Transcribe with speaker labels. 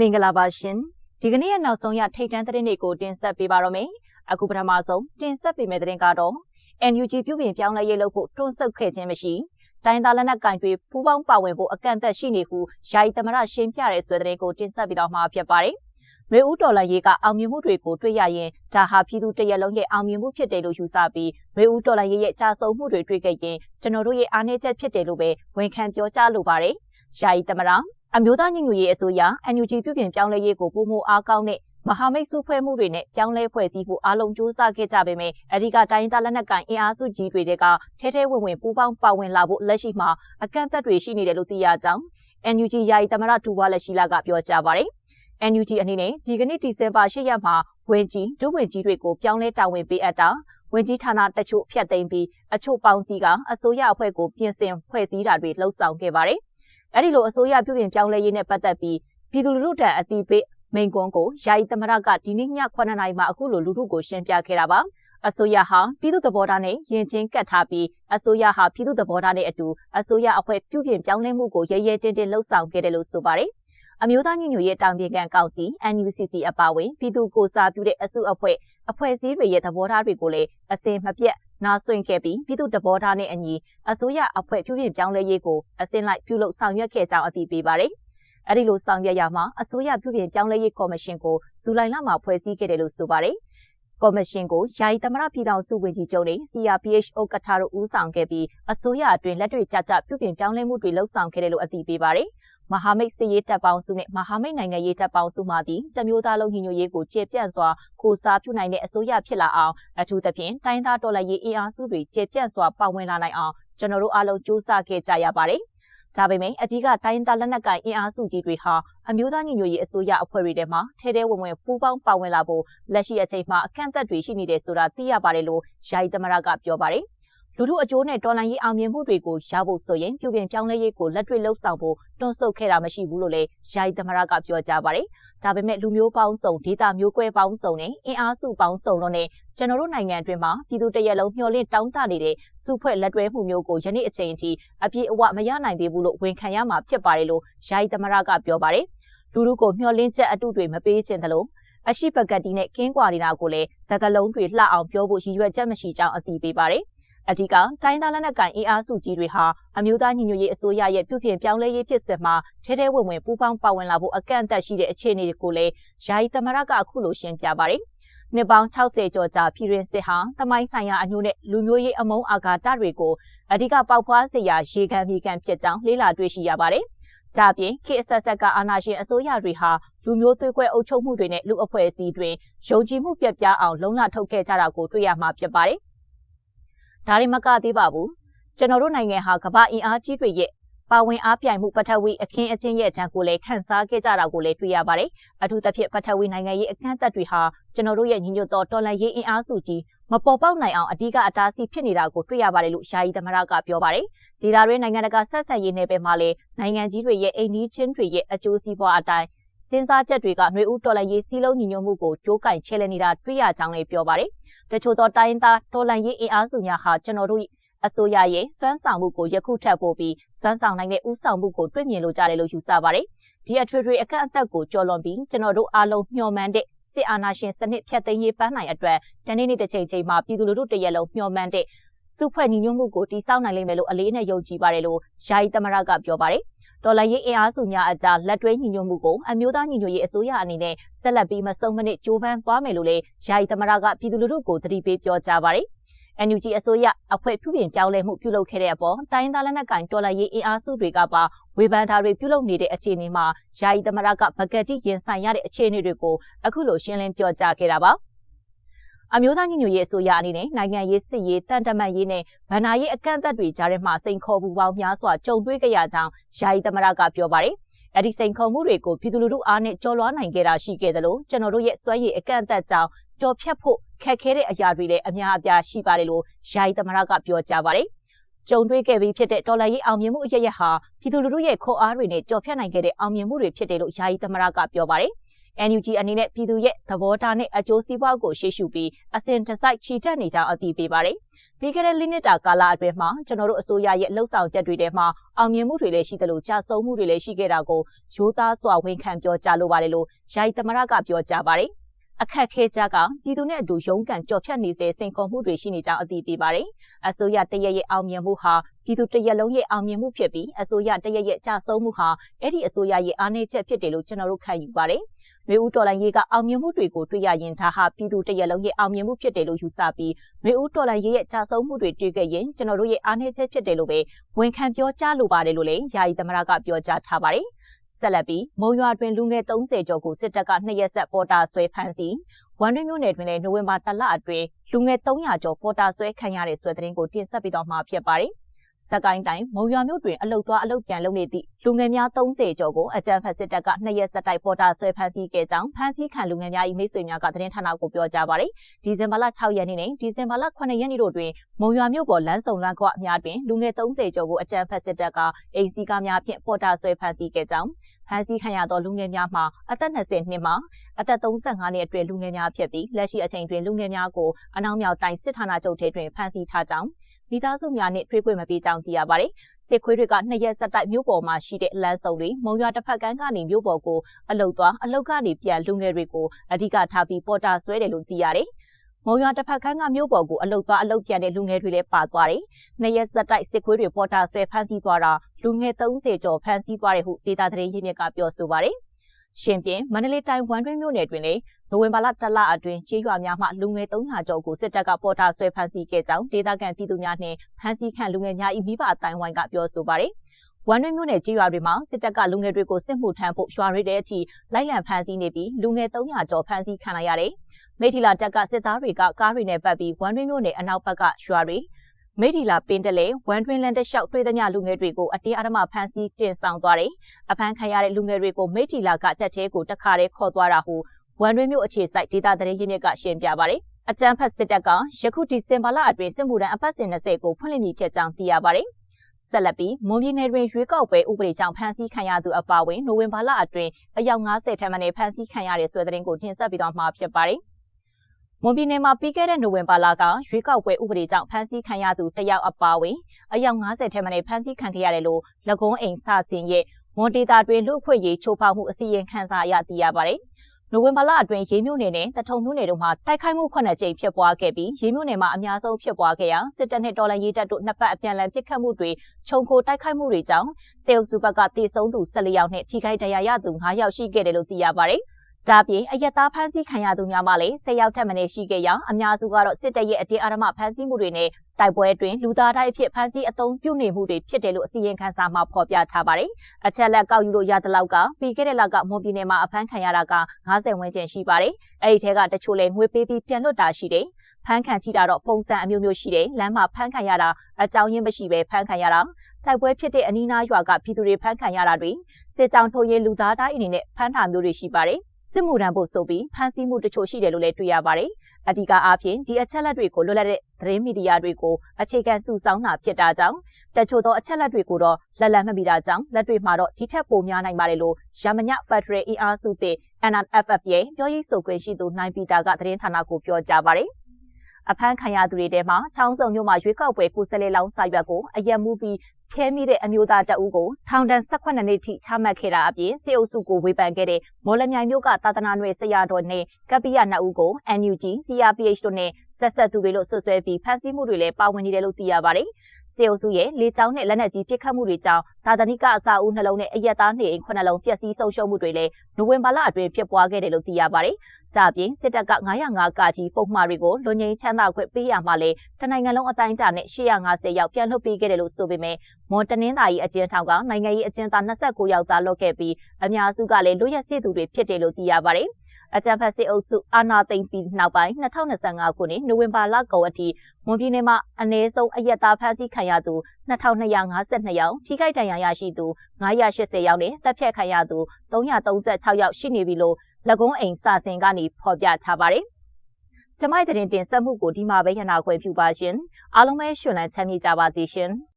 Speaker 1: မင်္ဂလာပါရှင်ဒီကနေ့ရဲ့နောက်ဆုံးရထိတ်တန့်သတင်းတွေကိုတင်ဆက်ပေးပါရမယ်အခုပထမဆုံးတင်ဆက်ပေးမယ့်သတင်းကတော့ NUG ပြုပြင်ပြောင်းလဲရေးလုပ်ဖို့တွန်းဆုတ်ခဲ့ခြင်းမရှိတိုင်းသားလက်နက်ကင်တွေပူးပေါင်းပါဝင်ဖို့အကန့်အသတ်ရှိနေဟုယာယီသမရရှင်းပြတဲ့ဆွေသတင်းကိုတင်ဆက်ပေးတော့မှာဖြစ်ပါတယ်ရေဦးတော်လရေးကအောင်မြင်မှုတွေကိုတွေ့ရရင်ဒါဟာပြည်သူတရက်လုံးရဲ့အောင်မြင်မှုဖြစ်တယ်လို့ယူဆပြီးရေဦးတော်လရေးရဲ့ကြာဆုံးမှုတွေတွေ့ခဲ့ရင်ကျွန်တော်တို့ရဲ့အားနည်းချက်ဖြစ်တယ်လို့ပဲဝန်ခံပြောကြားလိုပါတယ်။ယာယီသမရ အမျိုးသားညီညွတ်ရေးအစိုးရ NUG ပြုပြင်ပြောင်းလဲရေးကိုပုံမအားကောင်းတဲ့မဟာမိတ်စုဖွဲ့မှုတွေနဲ့ပြောင်းလဲဖွဲ့စည်းဖို့အားလုံးစူးစမ်းခဲ့ကြပေမဲ့အဓိကတိုင်းသားလက်နက်ကိုင်အင်အားစုကြီးတွေတဲကထဲထဲဝင်ဝင်ပူးပေါင်းပါဝင်လာဖို့လက်ရှိမှာအကန့်အသတ်တွေရှိနေတယ်လို့သိရကြောင်း NUG ယာယီသမရတူဝါလက်ရှိလာကပြောကြားပါတယ်။ NUG အနေနဲ့ဒီကနေ့ဒီဇင်ဘာ၈ရက်မှာဝင်ကြီးဒုဝင်ကြီးတွေကိုပြောင်းလဲတာဝန်ပေးအပ်တာဝင်ကြီးဌာနတချို့ဖျက်သိမ်းပြီးအချို့ပေါင်းစည်းကအစိုးရအဖွဲ့ကိုပြင်ဆင်ဖွဲ့စည်းတာတွေလှုပ်ဆောင်ခဲ့ပါတယ် အဲ့ဒီလိုအစိုးရပြုပြင်ပြောင်းလဲရေးနဲ့ပတ်သက်ပြီးပြည်သူလူထုတန်အတိပေးမိန်ကွန်းကိုယာယီသမရကဒီနေ့ည9နာရီမှာအခုလိုလူထုကိုရှင်းပြခဲ့တာပါအစိုးရဟာပြည်သူသဘောထားနဲ့ယဉ်ကျေးကတ်ထားပြီးအစိုးရဟာပြည်သူသဘောထားနဲ့အတူအစိုးရအဖွဲ့ပြုပြင်ပြောင်းလဲမှုကိုရဲရဲတင်းတင်းလှုပ်ဆောင်ခဲ့တယ်လို့ဆိုပါတယ်အမျိုးသားညီညွတ်ရေးတောင်ပြည်ကံကောင်စီ NUCC အပါအဝင်ပြည်သူကိုစားပြုတဲ့အစုအဖွဲ့အဖွဲ့အစည်းတွေရဲ့သဘောထားတွေကိုလည်းအစင်မပြတ် နာဆွင့်ခဲ့ပြီးပြည်သူတဘောထားနဲ့အညီအစိုးရအဖွဲ့ပြုပြင်ပြောင်းလဲရေးကိုအစင်လိုက်ပြုလုပ်ဆောင်ရွက်ခဲ့ကြောင်းအသိပေးပါတယ်။အဲဒီလိုဆောင်ရွက်ရမှာအစိုးရပြုပြင်ပြောင်းလဲရေးကော်မရှင်ကိုဇူလိုင်လမှာဖွဲ့စည်းခဲ့တယ်လို့ဆိုပါတယ်။ ကော်မရှင်ကိုယာယီသမရပြည်ထောင်စုဝန်ကြီးချုပ်နဲ့ CRPH ဥက္ကဋ္ဌတို့ဦးဆောင်ခဲ့ပြီးအစိုးရအတွင်းလက်တွေ့ကျကျပြုပြင်ပြောင်းလဲမှုတွေလှုပ်ဆောင်ခဲ့တယ်လို့အသိပေးပါတယ်။မဟာမိတ်စစ်ရေးတပ်ပေါင်းစုနဲ့မဟာမိတ်နိုင်ငံရေးတပ်ပေါင်းစုမှသည်တမျိုးသားလုံးညီညွတ်ရေးကိုကျေပြန့်စွာကိုစားပြုနိုင်တဲ့အစိုးရဖြစ်လာအောင်အထူးသဖြင့်တိုင်းသားတော်လှန်ရေးအင်အားစုတွေကျေပြန့်စွာပါဝင်လာနိုင်အောင်ကျွန်တော်တို့အားလုံးစူးစမ်းခဲ့ကြရပါတယ်။ ဒါပေမဲ့အဓိကတိုင်းသားလက်နက်ကိုင်အင်အားစုကြီးတွေဟာအမျိုးသားညီညွတ်ရေးအစိုးရအဖွဲ့တွေထဲမှာထဲထဲဝင်ဝင်ပူးပေါင်းပါဝင်လာဖို့လက်ရှိအချိန်မှာအကန့်အသတ်တွေရှိနေတယ်ဆိုတာသိရပါတယ်လို့ယာယီသမရကပြောပါတယ်။ လူထုအကျိုးနဲ့တော်လှန်ရေးအောင်မြင်မှုတွေကိုရဖို့ဆိုရင်ပြုပြင်ပြောင်းလဲရေးကိုလက်တွေ့လှုပ်ဆောင်ဖို့တွန်းဆုတ်ခဲ့တာမရှိဘူးလို့လည်းယာယီသမရကပြောကြားပါတယ်။ဒါပေမဲ့လူမျိုးပေါင်းစုံဒေသမျိုးကွဲပေါင်းစုံနဲ့အင်အားစုပေါင်းစုံတို့နဲ့ကျွန်တော်တို့နိုင်ငံအတွင်းမှာပြည်သူတရက်လုံးမျှော်လင့်တောင်းတနေတဲ့စုဖွဲ့လက်တွဲမှုမျိုးကိုယနေ့အချိန်ထိအပြည့်အဝမရနိုင်သေးဘူးလို့ဝန်ခံရမှာဖြစ်ပါတယ်လို့ယာယီသမရကပြောပါတယ်။လူထုကိုမျှော်လင့်ချက်အတုတွေမပေးချင်သလိုအရှိပကတိနဲ့ကင်းကွာနေတာကိုလည်းစကလုံးတွေလှအောင်ပြောဖို့ရည်ရွယ်ချက်မရှိကြောင်းအသိပေးပါတယ်။ အဓိကတိုင်းသားလက်နက်ကိုင်အင်အားစုကြီးတွေဟာအမျိုးသားညီညွတ်ရေးအစိုးရရဲ့ပြုပြင်ပြောင်းလဲရေးဖြစ်စဉ်မှာထဲထဲဝင်ဝင်ပူးပေါင်းပါဝင်လာဖို့အကန့်အသတ်ရှိတဲ့အခြေအနေတွေကိုလည်းယာယီသမရကအခုလိုရှင်းပြပါတယ်။နှစ်ပေါင်း60ကျော်ကြာပြည်တွင်စစ်ဟာတမိုင်းဆိုင်ရာအညို့နဲ့လူမျိုးရေးအမုန်းအာဃာတတွေကိုအဓိကပေါက်ဖွားစေရာရေခံမြေခံဖြစ်ကြောင်းလေးလာတွေ့ရှိရပါတယ်။ဒါပြင်ခေတ်အဆက်ဆက်ကအာဏာရှင်အစိုးရတွေဟာလူမျိုးသွေးကွဲအုပ်ချုပ်မှုတွေနဲ့လူအဖွဲ့အစည်းတွေယုံကြည်မှုပြတ်ပြားအောင်လုံလထုတ်ခဲ့ကြတာကိုတွေ့ရမှာဖြစ်ပါတယ်။ ဒါတွေမကသေးပါဘူးကျွန်တော်တို့နိုင်ငံဟာကမ္ဘာအင်အားကြီးတွေရဲ့ပါဝင်အားပြိုင်မှုပထဝီအခင်းအကျင်းရဲ့တန်းကိုလည်းခန်းစားခဲ့ကြတာကိုလည်းတွေ့ရပါတယ်။အထူးသဖြင့်ပထဝီနိုင်ငံရေးအခမ်းအသတ်တွေဟာကျွန်တော်တို့ရဲ့ညီညွတ်သောတော်လှန်ရေးအင်အားစုကြီးမပေါ်ပေါက်နိုင်အောင်အဓိကအတားအဆီးဖြစ်နေတာကိုတွေ့ရပါတယ်လို့ယာယီသမရကပြောပါတယ်။ဒေသတွင်းနိုင်ငံတကာဆက်ဆံရေးနယ်ပယ်မှာလည်းနိုင်ငံကြီးတွေရဲ့အိမ်နီးချင်းတွေရဲ့အကျိုးစီးပွားအတိုင်း စဉ်းစားချက်တွေကຫນွေဦးတော်လှန်ရေးစီးလုံးညီညွတ်မှုကိုကြိုးကင်ချဲလဲနေတာတွေ့ရကြောင်းလည်းပြောပါတယ်။တချို့သောတိုင်းသားတော်လှန်ရေးအင်အားစုများဟာကျွန်တော်တို့အစိုးရရဲ့စွမ်းဆောင်မှုကိုယခုထပ်ပို့ပြီးစွမ်းဆောင်နိုင်တဲ့ဥဆောင်မှုကိုတွေ့မြင်လိုကြတယ်လို့ယူဆပါတယ်။ဒီအထွေထွေအခက်အသက်ကိုကျော်လွန်ပြီးကျွန်တော်တို့အားလုံးမျှော်မှန်းတဲ့စစ်အာဏာရှင်စနစ်ဖြတ်သိမ်းရေးပန်းနိုင်အတွက်တနေ့နေ့တစ်ချိန်ချိန်မှာပြည်သူလူထုတရက်လုံးမျှော်မှန်းတဲ့စုဖွဲ့ညီညွတ်မှုကိုတည်ဆောက်နိုင်လိမ့်မယ်လို့အလေးနဲ့ယုံကြည်ပါတယ်လို့ယာယီသမရကပြောပါတယ်။ ဒေါ်လာရေးအင်အားစုများအကြားလက်တွဲညီညွတ်မှုကိုအမျိုးသားညီညွတ်ရေးအစိုးရအနေနဲ့ဆက်လက်ပြီးမဆုံးမနစ်ကြိုးပမ်းသွားမယ်လို့လည်းယာယီသမရကပြည်သူလူထုကိုတတိပေးပြောကြားပါတယ်။ NUG အစိုးရအဖွဲ့ပြုပြင်ပြောင်းလဲမှုပြုလုပ်ခဲ့တဲ့အပေါ်တိုင်းသားလက်နက်ကင်တော်လှန်ရေးအင်အားစုတွေကပါဝေဖန်တာတွေပြုလုပ်နေတဲ့အခြေအနေမှာယာယီသမရကဗကတိရင်ဆိုင်ရတဲ့အခြေအနေတွေကိုအခုလိုရှင်းလင်းပြောကြားခဲ့တာပါ အမျိုးသားညီညွတ်ရေးအစိုးရအနေနဲ့နိုင်ငံရေးစစ်ရေးတန်တမန်ရေးနဲ့ဗဏ္ဍာရေးအကန့်အသတ်တွေကြားထဲမှာစိန်ခေါ်မှုပေါင်းများစွာကြုံတွေ့ကြရကြောင်းယာယီသမရကပြောပါတယ်။အဲ့ဒီစိန်ခေါ်မှုတွေကိုပြည်သူလူထုအားနဲ့ကြော်လွှားနိုင်ခဲ့တာရှိခဲ့သလိုကျွန်တော်တို့ရဲ့စွမ်းရည်အကန့်အသတ်ကြောင့်ကြော်ဖြတ်ဖို့ခက်ခဲတဲ့အရာတွေလည်းအများအပြားရှိပါတယ်လို့ယာယီသမရကပြောကြားပါတယ်။ကြုံတွေ့ခဲ့ပြီးဖြစ်တဲ့ဒေါ်လာရေးအောင်မြင်မှုအရရဟာပြည်သူလူထုရဲ့ခေါ်အားတွေနဲ့ကြော်ဖြတ်နိုင်ခဲ့တဲ့အောင်မြင်မှုတွေဖြစ်တယ်လို့ယာယီသမရကပြောပါတယ်။ NUG အနေနဲ့ပြည်သူရဲ့သဘောထားနဲ့အကျိုးစီးပွားကိုရှေ့ရှုပြီးအစဉ်တစိုက်ချီတက်နေကြောင်းအသိပေးပါတယ်။ပြီးခဲ့တဲ့လိနှစ်တာကာလအတွင်းမှာကျွန်တော်တို့အစိုးရရဲ့လှုပ်ဆောင်ချက်တွေထဲမှာအောင်မြင်မှုတွေလည်းရှိသလိုကြာဆုံးမှုတွေလည်းရှိခဲ့တာကိုရိုးသားစွာဝန်ခံပြောကြားလိုပါတယ်လို့ယာယီသမရကပြောကြားပါတယ်။အခက်ခဲကြကပြည်သူနဲ့အတူရုန်းကန်ကြော်ဖြတ်နေစေစိန်ခေါ်မှုတွေရှိနေကြောင်းအသိပေးပါတယ်။အစိုးရတရက်ရဲ့အောင်မြင်မှုဟာပြည်သူတရက်လုံးရဲ့အောင်မြင်မှုဖြစ်ပြီးအစိုးရတရက်ရဲ့ကြဆုံးမှုဟာအဲ့ဒီအစိုးရရဲ့အားနည်းချက်ဖြစ်တယ်လို့ကျွန်တော်တို့ခံယူပါတယ်။ မေဦးတော်လိုင်းရေးကအောင်မြင်မှုတွေကိုတွေ့ရရင်ဒါဟာပြည်သူတရက်လုံးရဲ့အောင်မြင်မှုဖြစ်တယ်လို့ယူဆပြီးမေဦးတော်လိုင်းရေးရဲ့ကြဆုံးမှုတွေတွေ့ခဲ့ရင်ကျွန်တော်တို့ရဲ့အားနည်းချက်ဖြစ်တယ်လို့ပဲဝန်ခံပြောကြားလိုပါတယ်လို့လည်းယာယီသမရကပြောကြားထားပါတယ်။ဆက်လက်ပြီးမုံရွာတွင်လူငယ်30ကျော်ကိုစစ်တပ်ကနှစ်ရက်ဆက်ပေါ်တာဆွဲဖမ်းဆီးဝန်တွင်းမြို့နယ်တွင်လည်းနိုဝင်ဘာတလအတွင်းလူငယ်300ကျော်ပေါ်တာဆွဲခံရတဲ့ဆွဲသတင်းကိုတင်ဆက်ပေးတော့မှာဖြစ်ပါတယ်။ စကိုင်းတိုင်းမုံရွာမြို့တွင်အလုတ်သွားအလုတ်ပြန်လုပ်နေသည့်လူငယ်များ30ကျော်ကိုအကြမ်းဖက်စစ်တပ်ကနှစ်ရက်ဆက်တိုက်ပေါ်တာဆွဲဖမ်းဆီးခဲ့ကြောင်းဖမ်းဆီးခံလူငယ်များ၏မိတ်ဆွေများကသတင်းဌာနကိုပြောကြားပါတယ်။ဒီဇင်ဘာလ6ရက်နေ့နဲ့ဒီဇင်ဘာလ9ရက်နေ့တို့တွင်မုံရွာမြို့ပေါ်လမ်းစုံလမ်းခွအများတွင်လူငယ်30ကျော်ကိုအကြမ်းဖက်စစ်တပ်ကအိမ်စီကားများဖြင့်ပေါ်တာဆွဲဖမ်းဆီးခဲ့ကြောင်း ဖမ်းဆီးခံရသောလူငယ်များမှာအသက်20နှစ်မှအသက်35နှစ်အတွင်းလူငယ်များဖြစ်ပြီးလက်ရှိအချိန်တွင်လူငယ်များကိုအနောက်မြောက်တိုင်းစစ်ဌာနချုပ်ထဲတွင်ဖမ်းဆီးထားကြောင်းမိသားစုများနဲ့ထွေးခွင့်မပေးကြောင်းသိရပါတယ်။စစ်ခွေးတွေကနှစ်ရက်ဆက်တိုက်မြို့ပေါ်မှာရှိတဲ့လမ်းစုံတွေမုံရွာတစ်ဖက်ကမ်းကနေမြို့ပေါ်ကိုအလုတ်သွားအလုတ်ကနေပြန်လူငယ်တွေကိုအဓိကထားပြီးပေါ်တာဆွဲတယ်လို့သိရတယ်။ မုံရွာတစ်ဖက်ခန်းကမြို့ပေါ်ကိုအလုတ်သွားအလုတ်ပြန်တဲ့လူငယ်တွေလည်းပါသွားတယ်။နှစ်ရက်ဆက်တိုက်စစ်ခွေးတွေပေါ်တာဆွဲဖမ်းဆီးသွားတာလူငယ်30ကျော်ဖမ်းဆီးသွားတယ်ဟုဒေတာသတင်းရင်းမြစ်ကပြောဆိုပါတယ်။ရှင်ပြင်းမန္တလေးတိုင်းဝမ်တွင်းမြို့နယ်တွင်လည်းနိုဝင်ဘာလတလအတွင်းကြေးရွာများမှလူငယ်300ကျော်ကိုစစ်တပ်ကပေါ်တာဆွဲဖမ်းဆီးခဲ့ကြောင်းဒေသခံပြည်သူများနှင့်ဖမ်းဆီးခံလူငယ်များ၏မိဘအတိုင်းဝိုင်းကပြောဆိုပါတယ်။ ဝမ်တွင်းမြို့နယ်ကြေးရွာတွေမှာစစ်တပ်ကလူငယ်တွေကိုစစ်မှုထမ်းဖို့ရွာတွေတဲ့အထိလိုက်လံဖမ်းဆီးနေပြီးလူငယ်300ကျော်ဖမ်းဆီးခံလိုက်ရတယ်။မိထီလာတပ်ကစစ်သားတွေကကားတွေနဲ့ပတ်ပြီးဝမ်တွင်းမြို့နယ်အနောက်ဘက်ကရွာတွေမိထီလာပင်တလေဝမ်တွင်းလန်တလျှောက်တွေ့သမျှလူငယ်တွေကိုအတင်းအဓမ္မဖမ်းဆီးတင်ဆောင်သွားတယ်။အဖမ်းခံရတဲ့လူငယ်တွေကိုမိထီလာကတက်သေးကိုတခါတည်းခေါ်သွားတာဟုဝမ်တွင်းမြို့အခြေစိုက်ဒေသသတင်းရင်းမြစ်ကရှင်းပြပါတယ်။အကြမ်းဖက်စစ်တပ်ကယခုဒီဇင်ဘာလအတွင်းစစ်မှုထမ်းအပတ်စဉ်20ကိုဖွင့်လှစ်မည်ဖြစ်ကြောင်းသိရပါတယ်။ ဆက်လက်ပြီးမွန်ပြည်နယ်တွင်ရွေးကောက်ပွဲဥပဒေကြောင့်ဖမ်းဆီးခံရသူအပါအဝင်နိုဝင်ဘာလအတွင်းအယောက်90ထက်မနည်းဖမ်းဆီးခံရတဲ့ဆွဲသတင်းကိုတင်ဆက်ပြီးတော့မှာဖြစ်ပါတယ်။မွန်ပြည်နယ်မှာပြီးခဲ့တဲ့နိုဝင်ဘာလကရွေးကောက်ပွဲဥပဒေကြောင့်ဖမ်းဆီးခံရသူတယောက်အပါအဝင်အယောက်90ထဲမှနေဖမ်းဆီးခံခဲ့ရတယ်လို့၎င်းအိမ်စစင်ရဲ့မွန်ဒေတာတွင်လူအဖွဲ့ရေးချိုးဖောက်မှုအစီရင်ခံစာအရသိရပါတယ်။ နိုဝင်ဘာလအတွင်းရေးမြို့နယ်နဲ့တထုံမြို့နယ်တို့မှာတိုက်ခိုက်မှုခုနှစ်ကြိမ်ဖြစ်ပွားခဲ့ပြီးရေးမြို့နယ်မှာအများဆုံးဖြစ်ပွားခဲ့ရာစစ်တပ်နဲ့တော်လှန်ရေးတပ်တို့နှစ်ပတ်အပြန်အလှန်ပစ်ခတ်မှုတွေခြုံခိုတိုက်ခိုက်မှုတွေကြောင့်စေအုပ်စုဘက်ကတေဆုံးသူ14ယောက်နဲ့ထိခိုက်ဒဏ်ရာရသူ9ယောက်ရှိခဲ့တယ်လို့သိရပါတယ်။ ဒါပြင်အယက်သားဖမ်းဆီးခံရသူများမှလည်း၁၀ယောက်ထက်မနည်းရှိခဲ့ရာအများစုကတော့စစ်တပ်ရဲ့အတင်းအဓမ္မဖမ်းဆီးမှုတွေနဲ့တိုက်ပွဲအတွင်းလူသားတိုင်းအဖြစ်ဖမ်းဆီးအသုံးပြုနေမှုတွေဖြစ်တယ်လို့အစီရင်ခံစာမှာဖော်ပြထားပါတယ်။အချက်လက်ကောက်ယူလို့ရတဲ့လောက်ကပြီးခဲ့တဲ့လကမွန်ပြည်နယ်မှာအဖမ်းခံရတာက90ဝန်းကျင်ရှိပါတယ်။အဲဒီထဲကတချို့လည်းငွေပေးပြီးပြန်လွတ်တာရှိတယ်။ဖမ်းခံထိတာတော့ပုံစံအမျိုးမျိုးရှိတယ်။လမ်းမှာဖမ်းခံရတာအကြောင်းရင်းမရှိဘဲဖမ်းခံရတာတိုက်ပွဲဖြစ်တဲ့အနီးနားရွာကပြည်သူတွေဖမ်းခံရတာတွေစစ်ကြောင်ထုတ်ရေးလူသားတိုင်းအနေနဲ့ဖမ်းတာမျိုးတွေရှိပါတယ်။ စစ်မှုထမ်းဖို့ဆိုပြီးဖမ်းဆီးမှုတချို့ရှိတယ်လို့လည်းတွေ့ရပါတယ်။အဓိကအားဖြင့်ဒီအချက်လက်တွေကိုလွတ်လပ်တဲ့သတင်းမီဒီယာတွေကိုအခြေခံစုဆောင်းတာဖြစ်တာကြောင့်တချို့သောအချက်လက်တွေကိုတော့လက်လက်မမီတာကြောင့်လက်တွေမှာတော့ဒီထက်ပိုများနိုင်ပါတယ်လို့ရမည Federal ER စုသည့် NNFF ရဲ့ပြောရေးဆိုခွင့်ရှိသူနိုင်ပီတာကသတင်းဌာနကိုပြောကြားပါတယ်။ အဖမ်းခံရသူတွေထဲမှာချောင်းစုံမြို့မှာရွေးကောက်ပွဲကိုဆယ်လေလောင်းစာရွက်ကိုအရက်မှုပြီးဖျဲမိတဲ့အမျိုးသားတအုပ်ကိုထောင်ဒဏ်18နှစ်ထိချမှတ်ခဲ့တာအပြင်စေအုပ်စုကိုဝေဖန်ခဲ့တဲ့မော်လမြိုင်မြို့ကသာသနာ့နယ်ဆရာတော်နဲ့ကပ္ပိယနှစ်ဦးကို NUG CRPH တို့နဲ့ ဆက်ဆက်သူတွေလို့ဆွဆွဲပြီးဖမ်းဆီးမှုတွေလည်းပါဝင်နေတယ်လို့သိရပါတယ်။စေအုပ်စုရဲ့လေကြောင်းနဲ့လက်နက်ကြီးပစ်ခတ်မှုတွေကြောင့်သာသနိကအစာအုပ်နှလုံးနဲ့အရက်သားနေအိမ်ခုနှလုံးပျက်စီးဆုံးရှုံးမှုတွေလည်းနိုဝင်ဘာလအတွင်းဖြစ်ပွားခဲ့တယ်လို့သိရပါတယ်။ဒါပြင်စစ်တပ်က905ကကြီးပုံမှားတွေကိုလွန်ငင်းချမ်းသာခွင့်ပေးရမှလည်းတနိုင်ငံလုံးအတိုင်းအတာနဲ့850ရောက်ပြန်လွှတ်ပေးခဲ့တယ်လို့ဆိုပေမဲ့မွန်တနင်္သာရီအကျဉ်းထောင်ကနိုင်ငံရေးအကျဉ်းသား29ယောက်သားလွတ်ခဲ့ပြီးအများစုကလည်းလူရက်စစ်သူတွေဖြစ်တယ်လို့သိရပါတယ်။ အကြံဖတ်စစ်အုပ်စုအာဏာသိမ်းပြီးနောက်ပိုင်း2025ခုနှစ်နိုဝင်ဘာလကုန်အထိမွန်ပြည်နယ်မှာအနည်းဆုံးအရက်သားဖမ်းဆီးခံရသူ2252ယောက်ထိခိုက်ဒဏ်ရာရရှိသူ980ယောက်နဲ့တပ်ဖြတ်ခံရသူ336ယောက်ရှိနေပြီလို့၎င်းအိမ်စာစင်ကနေဖော်ပြထားပါတယ်။ကျမိုက်တဲ့တင်ဆက်မှုကိုဒီမှာပဲရနာခွင့်ပြုပါရှင်။အားလုံးပဲရှင်လန်းချမ်းမြေ့ကြပါစေရှင်။